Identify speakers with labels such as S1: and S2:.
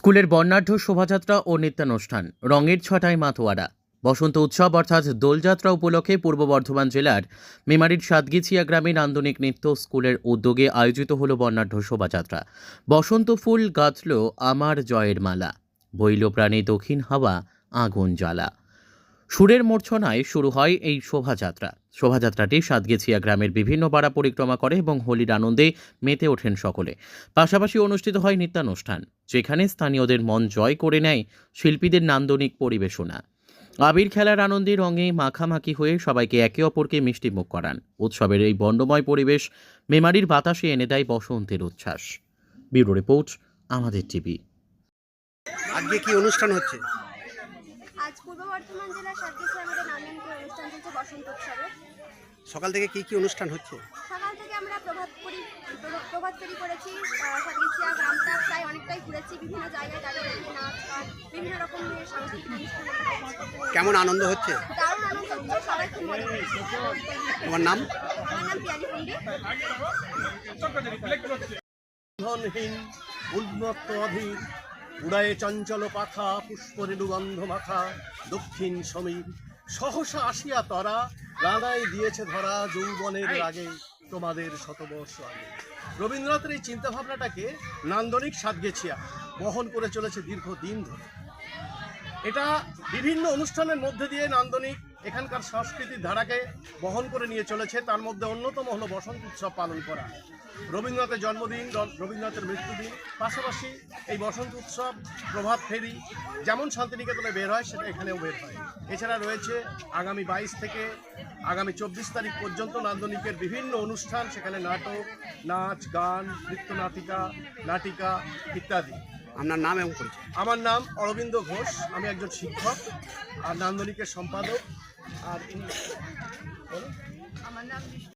S1: স্কুলের বর্ণাঢ্য শোভাযাত্রা ও নৃত্যানুষ্ঠান, রঙের ছটায় মাতোয়ারা। বসন্ত উৎসব অর্থাৎ দোলযাত্রা উপলক্ষে পূর্ব বর্ধমান জেলার মেমারির সাতগিছিয়া গ্রামে নান্দনিক নৃত্য স্কুলের উদ্যোগে আয়োজিত হল বর্ণাঢ্য শোভাযাত্রা। বসন্ত ফুল গাঁথল আমার জয়ের মালা। বইল প্রাণে দক্ষিণ হাওয়া আগুন জ্বালা। সুরের মূর্ছনায় শুরু হয় এই শোভাযাত্রা। শোভাযাত্রাটি সাতগেছিয়া গ্রামের বিভিন্ন পাড়া পরিক্রমা করে এবং হোলির আনন্দে মেতে ওঠেন সকলে। পাশাপাশি অনুষ্ঠিত হয় নিত্যানুষ্ঠান, যেখানে স্থানীয়দের মন জয় করে নেয় শিল্পীদের নান্দনিক পরিবেশনা। আবির খেলার আনন্দে রঙে মাখামাখি হয়ে সবাইকে একে অপরকে মিষ্টিমুখ করান। উৎসবের এই বর্ণময় পরিবেশ মেমারির বাতাসে এনে দেয় বসন্তের উচ্ছ্বাস। ব্যুরো রিপোর্ট, আমাদের টিভি।
S2: আজকে কি অনুষ্ঠান হচ্ছে?
S3: আজ পূর্ব বর্ধমান জেলার সাতগেছে আমাদের অনুষ্ঠান চলছে বসন্ত উৎসবে।
S2: সকাল থেকে কি কি অনুষ্ঠান হচ্ছে?
S3: সকাল থেকে আমরা প্রভাত ফেরি প্রভাত ফেরি করেছি সাতগেছিয়া গ্রামটা প্রায় অনেকটাই ঘুরেছি বিভিন্ন জায়গায় দাঁড়িয়ে নাচ গান বিভিন্ন রকমের সাংস্কৃতিক অনুষ্ঠান
S2: কেমন আনন্দ হচ্ছে?
S3: দারুণ আনন্দ হচ্ছে সবাই খুব মজা করছে।
S2: তোমার নাম?
S3: আমার নাম পিয়ালি পন্ডিত
S4: ধনহীন উন্মত্ত অধীর উড়ায়ে চঞ্চল পাখা পুষ্পরেণু গন্ধ মাখা দক্ষিণ সমীর সহসা আসিয়া তরা রাঙায় দিয়েছে ধরা যৌবনের রাগে তোমাদের শতবর্ষ আগে। রবীন্দ্রনাথের এই চিন্তাভাবনাটাকে নান্দনিক সাতগেছিয়া বহন করে চলেছে দীর্ঘদিন ধরে। এটা বিভিন্ন অনুষ্ঠানের মধ্যে দিয়ে নান্দনিক এখানকার সংস্কৃতির ধারাকে বহন করে নিয়ে চলেছে। তার মধ্যে অন্যতম হলো বসন্ত উৎসব পালন করা। রবীন্দ্রনাথের জন্মদিন রবীন্দ্রনাথের মৃত্যুদিন, পাশাপাশি এই বসন্ত উৎসব প্রভাব ফেরি যেমন শান্তিনিকেতনে বের হয়, সেটা এখানেও বের হয়। এছাড়া রয়েছে আগামী বাইশ থেকে আগামী চব্বিশ তারিখ পর্যন্ত নান্দনিকের বিভিন্ন অনুষ্ঠান, সেখানে নাটক, নাচ, গান নৃত্যনাটিকা নাটিকা ইত্যাদি।
S2: আপনার নাম এবং পরিচয়
S4: আমার নাম অরবিন্দ ঘোষ আমি একজন শিক্ষক আর নান্দনিকের সম্পাদক আর আমার বলো।